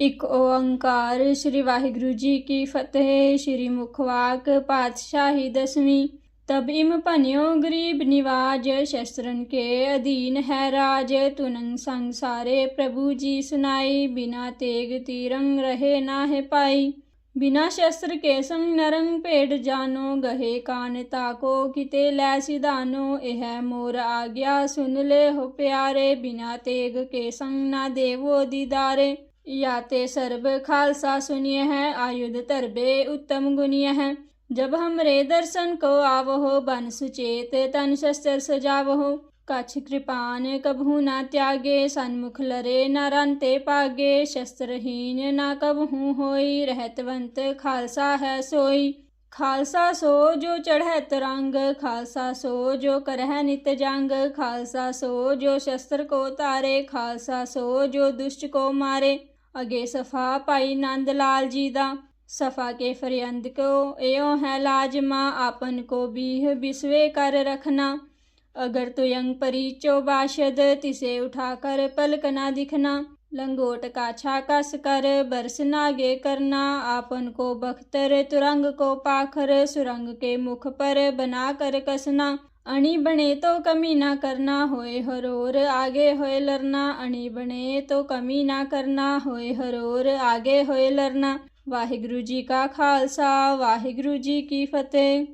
ਇਕ ਓੰਕਾਰ ਸ੍ਰੀ ਵਾਹਿਗੁਰੂ ਜੀ ਕੀ ਫਤਿਹ, ਸ੍ਰੀ ਮੁਖਵਾਕ ਪਾਤਸ਼ਾਹੀ ਦਸਵੀਂ। ਤਬ ਇਮ ਭਨਿਓ ਗਰੀਬ ਨਿਵਾਜ, ਸ਼ਸਤਰਨ ਕੇ ਅਧੀਨ ਹੈ ਰਾਜ। ਤੁਨੰ ਸੰਸਾਰੇ ਪ੍ਰਭੂ ਜੀ ਸੁਨਾਈ, ਬਿਨਾ ਤੇਗ ਤੀਰੰਗ ਰਹੇ ਨਾ ਹੈ ਪਾਈ। ਬਿਨਾ ਸ਼ਸਤਰ ਕੇ ਸੰਗ ਨਰੰਗ ਭੇਡ ਜਾਨੋ, ਗਹੇ ਕਾਨ ਤਾਕੋ, ਕਿਤੇ ਲੈ ਸਿਧਾਨੋ। ਇਹ ਮੋਰ ਆ ਗਿਆ ਸੁਨ ਲੈ ਹੋ ਪਿਆਰੇ, ਬਿਨਾ ਤੇਗ ਕੇ ਸੰਗ ਨਾ ਦੇਵੋ ਦੀਦਾਰੇ। या ते सर्व खालसा सुनिय है आयुध तरबे उत्तम गुनिय। है जब हमरे दर्शन को आवहो, बन सुचेत तन शस्त्र सजावहो। कछ कृपान कबहू ना त्यागे, सन्मुख लरे न रनते पागे। शस्त्रहीन ना कबहू होई, रहतवंत खालसा है सोई। खालसा सो जो चढ़ै तरंग खालसा सो जो करह नित जंग। खालसा सो जो शस्त्र को तारे, खालसा सो जो दुष्ट को मारे। ਅਗੇ ਸਫਾ ਭਾਈ ਨੰਦ ਲਾਲ ਜੀ ਦਾ ਸਫਾ ਕੇ ਫਰਿੰਦ ਕੋ ਏਉ ਹੈ ਲਾਜਮਾ ਆਪਨ ਕੋ ਬੀਹ ਬਿਸਵੇ ਕਰ ਰਖਨਾ ਅਗਰ ਤੁਯੰਗ ਪਰੀਚੋ ਬਾਸ਼ਦ ਤਿਸੇ ਉਠਾ ਕਰ ਪਲਕ ਨਾ ਦਿਖਨਾ लंगोट का छाकस कर बरस नागे करना आपन को बख्तर तुरंग को पाखर सुरंग के मुख पर बना कर कसना ਅਣੀ ਬਣੇ ਤੋ ਕਮੀ ਨਾ ਕਰਨਾ ਹੋਏ ਹਰੋਰ, ਆਗੇ ਹੋਏ ਲਰਨਾ, ਅਣੀ ਬਣੇ ਤੋ ਕਮੀ ਨਾ ਕਰਨਾ ਹੋਏ ਹਰੋਰ, ਆਗੇ ਹੋਏ ਲਰਨਾ। ਵਾਹਿਗੁਰੂ ਜੀ ਕਾ ਖਾਲਸਾ, ਵਾਹਿਗੁਰੂ ਜੀ ਕੀ ਫਤਿਹ।